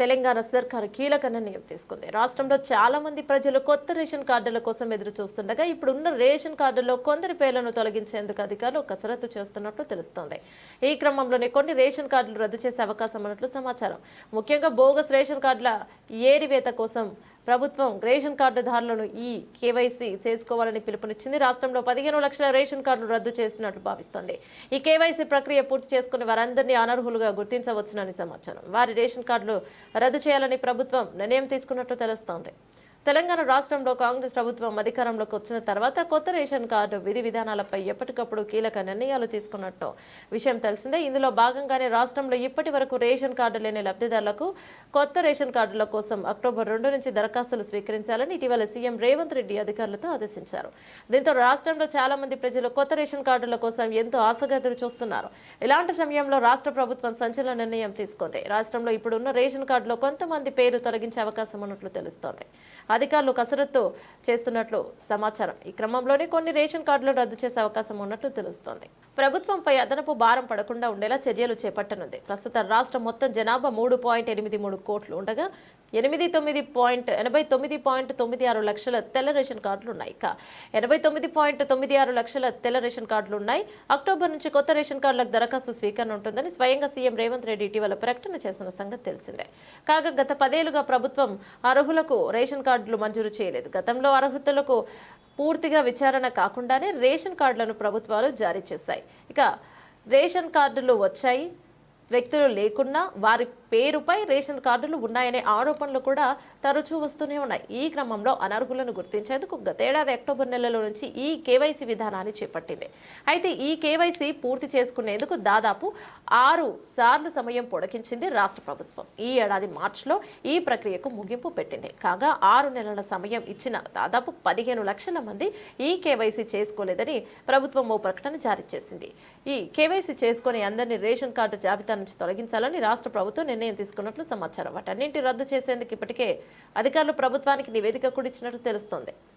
తెలంగాణ సర్కారు కీలక నిర్ణయం తీసుకుంది. రాష్ట్రంలో చాలా మంది ప్రజలు కొత్త రేషన్ కార్డుల కోసం ఎదురు చూస్తుండగా ఇప్పుడున్న రేషన్ కార్డుల్లో కొందరి పేర్లను తొలగించేందుకు అధికారులు కసరత్తు చేస్తున్నట్లు తెలుస్తోంది. ఈ క్రమంలోనే కొన్ని రేషన్ కార్డులు రద్దు చేసే అవకాశం ఉన్నట్లు సమాచారం. ముఖ్యంగా బోగస్ రేషన్ కార్డుల ఏరివేత కోసం ప్రభుత్వం రేషన్ కార్డుదారులను ఈ కేవైసీ చేసుకోవాలని పిలుపునిచ్చింది. రాష్ట్రంలో పదిహేను లక్షల రేషన్ కార్డులు రద్దు చేసినట్లు భావిస్తోంది. ఈ కేవైసీ ప్రక్రియ పూర్తి చేసుకుని వారందరినీ అనర్హులుగా గుర్తించవచ్చునని సమాచారం. వారి రేషన్ కార్డులు రద్దు చేయాలని ప్రభుత్వం నిర్ణయం తీసుకున్నట్లు తెలుస్తోంది. తెలంగాణ రాష్ట్రంలో కాంగ్రెస్ ప్రభుత్వం అధికారంలోకి వచ్చిన తర్వాత కొత్త రేషన్ కార్డు విధి విధానాలపై ఎప్పటికప్పుడు కీలక నిర్ణయాలు తీసుకున్నట్టు విషయం తెలిసిందే. ఇందులో భాగంగానే రాష్ట్రంలో ఇప్పటి వరకు రేషన్ కార్డు లేని లబ్ధిదారులకు కొత్త రేషన్ కార్డుల కోసం అక్టోబర్ రెండు నుంచి దరఖాస్తులు స్వీకరించాలని ఇటీవల సీఎం రేవంత్ రెడ్డి అధికారులతో ఆదేశించారు. దీంతో రాష్ట్రంలో చాలా మంది ప్రజలు కొత్త రేషన్ కార్డుల కోసం ఎంతో ఆశగా ఎదురు చూస్తున్నారు ఇలాంటి సమయంలో రాష్ట్ర ప్రభుత్వం సంచలన నిర్ణయం తీసుకుంది. రాష్ట్రంలో ఇప్పుడున్న రేషన్ కార్డులో కొంతమంది పేరు తొలగించే అవకాశం ఉన్నట్లు తెలుస్తోంది. అధికారులు కసరత్తు చేస్తున్నట్లు సమాచారం. ఈ క్రమంలోనే కొన్ని రేషన్ కార్డులను రద్దు చేసే అవకాశం ఉన్నట్లు తెలుస్తోంది. ప్రభుత్వంపై అదనపు భారం పడకుండా ఉండేలా చర్యలు చేపట్టనుంది. ప్రస్తుతం రాష్ట్రం మొత్తం జనాభా మూడు పాయింట్ ఎనిమిది మూడు కోట్లు ఉండగా ఎనిమిది తొమ్మిది పాయింట్ ఎనభై తొమ్మిది పాయింట్ తొమ్మిది ఆరు లక్షల తెల్ల రేషన్ కార్డులు ఉన్నాయి ఇక ఎనభై తొమ్మిది పాయింట్ తొమ్మిది ఆరు లక్షల తెల్ల రేషన్ కార్డులు ఉన్నాయి అక్టోబర్ నుంచి కొత్త రేషన్ కార్డులకు దరఖాస్తు స్వీకరణ ఉంటుందని స్వయంగా సీఎం రేవంత్ రెడ్డి ఇటీవల ప్రకటన చేసిన సంగతి తెలిసిందే. కాగా గత పదేళ్ళుగా ప్రభుత్వం అర్హులకు రేషన్ కార్డులు మంజూరు చేయలేదు. గతంలో అర్హతలకు పూర్తిగా విచారణ కాకుండానే రేషన్ కార్డులను ప్రభుత్వాలు జారీ చేశాయి. ఇక రేషన్ కార్డులు వచ్చాయి. వ్యక్తులు లేకున్నా వారి పేరుపై రేషన్ కార్డులు ఉన్నాయనే ఆరోపణలు కూడా తరచూ వస్తూనే ఉన్నాయి. ఈ క్రమంలో అనర్హులను గుర్తించేందుకు గతేడాది అక్టోబర్ నెలలో నుంచి ఈ కేవైసీ విధానాన్ని చేపట్టింది. అయితే ఈ కేవైసీ పూర్తి చేసుకునేందుకు దాదాపు ఆరు సార్లు సమయం పొడకించింది రాష్ట్ర ప్రభుత్వం. ఈ ఏడాది మార్చిలో ఈ ప్రక్రియకు ముగింపు పెట్టింది. కాగా ఆరు నెలల సమయం ఇచ్చిన దాదాపు పదిహేను లక్షల మంది ఈ కేవైసీ చేసుకోలేదని ప్రభుత్వం ఓ ప్రకటన జారీ చేసింది. ఈ కేవైసీ చేసుకుని అందరినీ రేషన్ కార్డు జాబితా నుంచి తొలగించాలని రాష్ట్ర ప్రభుత్వం నిర్ణయం తీసుకున్నట్లు సమాచారం. వాటన్నింటి రద్దు చేసేందుకు ఇప్పటికే అధికారులు ప్రభుత్వానికి నివేదిక కూడా ఇచ్చినట్లు తెలుస్తోంది.